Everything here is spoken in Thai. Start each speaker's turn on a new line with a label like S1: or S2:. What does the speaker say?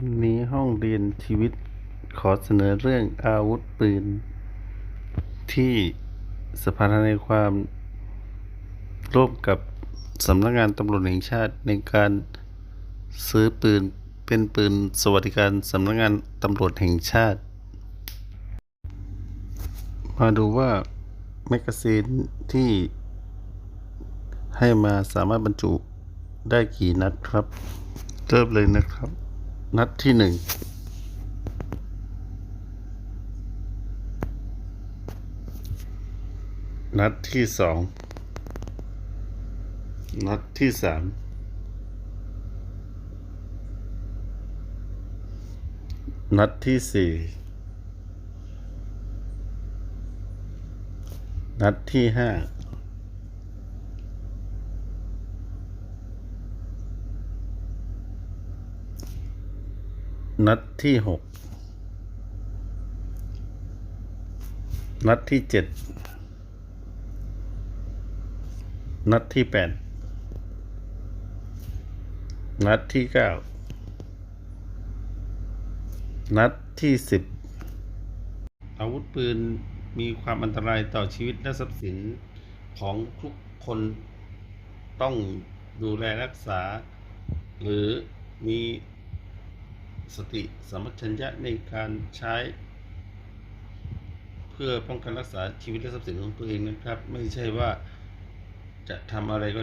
S1: วันนี้ห้องเรียนชีวิตขอเสนอเรื่องอาวุธปืน ที่สภาทนายความร่วมกับสำนักงานตำรวจแห่งชาติในการซื้อปืนเป็นปืนสวัสดิการสำนักงานตำรวจแห่งชาติ มาดูว่าแมกกาซีนที่ให้มาสามารถบรรจุได้กี่นัดครับ เริ่มเลยนะครับ นัดที่หนึ่งนัดที่สองนัดที่สามนัดที่สี่นัดที่ห้า นัดที่หกนัดที่เจ็ดนัดที่แปดนัดที่เก้านัดที่สิบอาวุธปืนมีความอันตรายต่อชีวิตและทรัพย์สินของทุกคนต้องดูแลรักษา หรือมี สติสมัชัญญะในการใช้ เพื่อป้องกันรักษาชีวิตและทรัพย์สินของตัวเองนะครับ ไม่ใช่ว่าจะทำอะไรก็